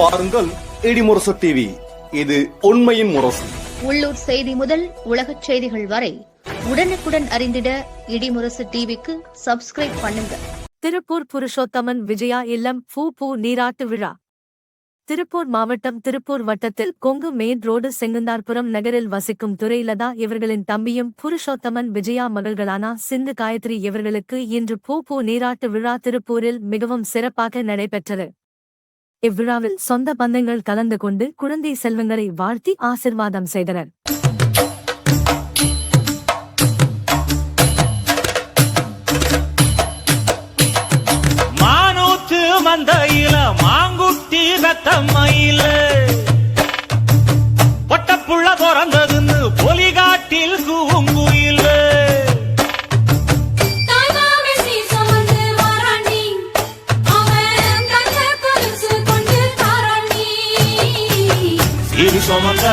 பாருங்கள் இடிமுரசு டிவி இது உண்மையின் முரசு. உள்ளூர் செய்தி முதல் உலகச் செய்திகள் வரை உடனுக்குடன் அறிந்திட இடிமுரசு டிவிக்கு சப்ஸ்கிரைப் பண்ணுங்க. திருப்பூர் புருஷோத்தமன் விஜயா இல்லம் பூ பூ நீராட்டு விழா. திருப்பூர் மாவட்டம் திருப்பூர் வட்டத்தில் கொங்கு மெயின் ரோடு செங்குந்தார்புரம் நகரில் வசிக்கும் துரைலதா இவர்களின் தம்பியும் புருஷோத்தமன் விஜயா மகள்களான சிந்து காயத்ரி இவர்களுக்கு இன்று பூ பூ நீராட்டு விழா திருப்பூரில் மிகவும் சிறப்பாக நடைபெற்றது. இவ்விழாவில் சொந்த பந்தங்கள் கலந்து கொண்டு குழந்தை செல்வங்களை வாழ்த்தி ஆசிர்வாதம் செய்தனர். மானூத்து மந்தையில மாங்குட்டி ரத்தம்மையில பொட்டப்புள்ள இரு சுமக்க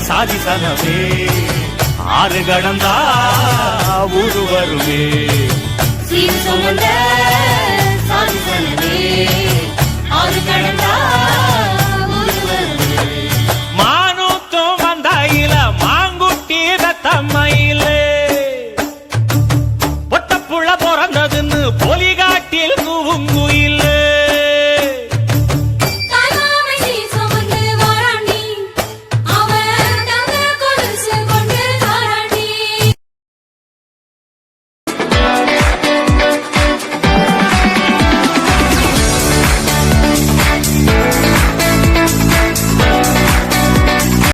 சாதி சனமே. ஆறு கடந்தா ஊரு வருமே. சீர் சுமந்த சாதி சனமே. ஆறு கடந்தா பொலிகாட்டில் கூவுங்குயில்